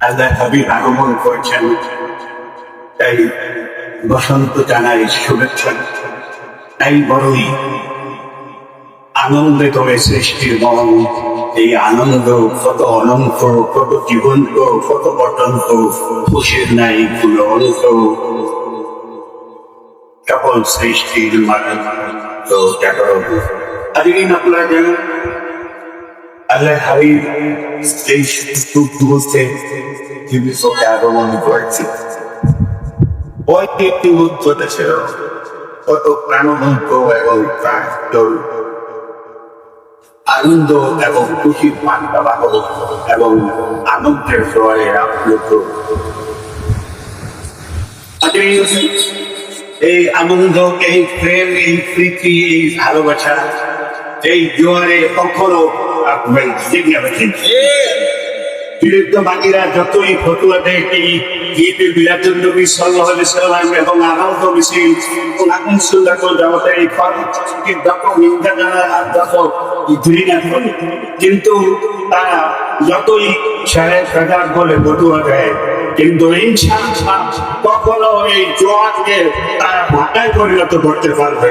আল্লাহ হাবিব আগমন করেছেন। তাই বসন্ত জানাই শুভেচ্ছা। তাই বড়ই আনন্দে করে সৃষ্টির মন। এই আনন্দ কত অনন্ত, কত জীবন্ত, কত পটন্ত খুশির নাই কোনো অন্ত। কেবল সৃষ্টির মানে তো দেখো আজকের আপনারা জানেন এই তিনি আগমন করেছে। একটি ছিল কত প্রাণবন্ত এবং প্রাণ আনন্দ এবং খুশির পান্তা বাহক এবং আনন্দের আপ্লুত এই আনন্দ এই প্রেম, এই প্রীতি, এই ভালোবাসা এই জোয়ারে কখনো আপনার বিরুদ্ধ বাকিরা যতই ফতুয়া দেয় ঈদে নবী সাল্লাম এবং সুন্দর এই নিন্দা জানা ঘৃণা করে কিন্তু তারা যতই সাড়ে সাজার বলে দেয়, কিন্তু কখনো এই জোয়ারকে তারা ভাটায় পরিণত করতে পারবে।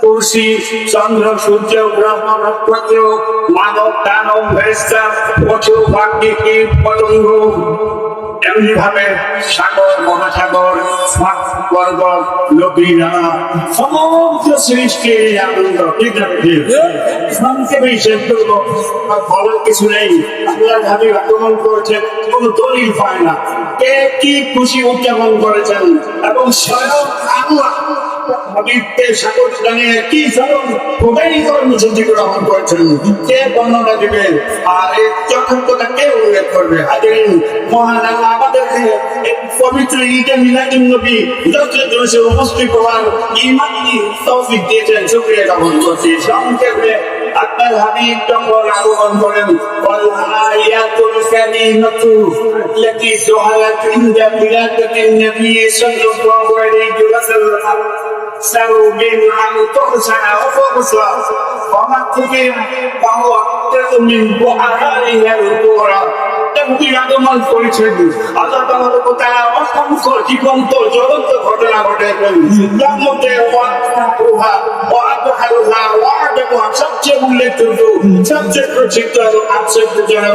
তুলসী, চন্দ্র, সূর্য ব্রহ্ম নক্ষত্র মানব, দানব, ভেস্তা, পশু, পাখি, কীট, পতঙ্গ, এমনি ভাবে সাগর, মহাসাগর পর্বত নদীরা সমস্ত সৃষ্টি আনন্দ ঠিক আছে সংক্ষেপে শেষ করব। বলার কিছু নেই। আল্লাহ ভাবি আগমন করেছেন, কোনো দলিল পায় না। কে কি খুশি উদযাপন করেছেন? এবং স্বয়ং আল্লাহ হাবিবকে স্বাগত জানিয়ে কি স্মরণ কোটাই কর্মসূচি গ্রহণ করেছেন। কে বর্ণনা দিবে? আর উপস্থিত হওয়ার ইমানি দিয়েছেন। শুক্রিয়া জ্ঞাপন করছি। সংক্ষেপে আপনার হাবিব জঙ্গল আগমন করেন আয়াতুল কারিমাতু التي سهلت عند ولادة النبي صلى الله عليه وسلم سروا من عن تحسن وفرصة ومن كبر فهو أكثر من بحرائها الكبرى তেমনি আগমন করেছেন আল্লাহ তাআলা তো অসংখ্য জীবন্ত জ্বলন্ত ঘটনা ওয়াদুহা সবচেয়ে উল্লেখযোগ্য সবচেয়ে প্রসিদ্ধ এবং আশ্চর্যজনক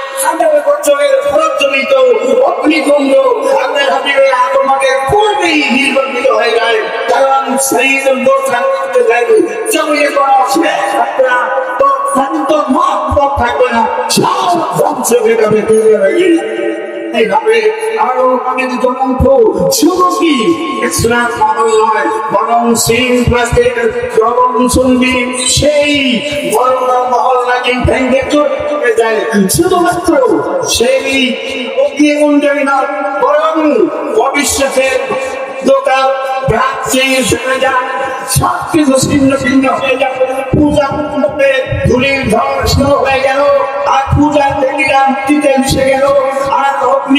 বছরের প্রচলিত অগ্নিকুণ্ড। আল্লাহ হাবিবের আগমনের পূর্বেই নির্বাচিত হয়ে যায়। কারণ সেই গোত্রা করতে যাবে জমিয়ে করা শেষ একটা শান্ত মহব্বত থাকবে না। সব ধ্বংস হয়ে যাবে। এইভাবে আরও অনেক জনন্ত শুধু ইসলাম নয়, বরং সেই প্লাস্টিক শ্রবণ শুনবি সেই বড় মহল নাকি ভেঙে চলে যায়। শুধুমাত্র সেই অগ্নিকুণ্ডই না বরং ভবিষ্যতের দোকান হয়ে যাবে পূজা ধুলির ধস হয়ে গেল। আর পূজার দেবীরা গেল। আর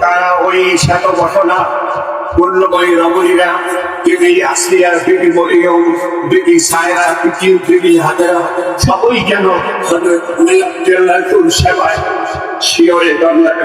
তারা ওই শত ঘটনা। পূর্ণময়ী রমণীরা বিবি আসিয়া বিবি মরিয়ম বিবি সায়রা বিবি বিবি হাজারা সবই কেন সেবায় শিওরে দণ্ডায়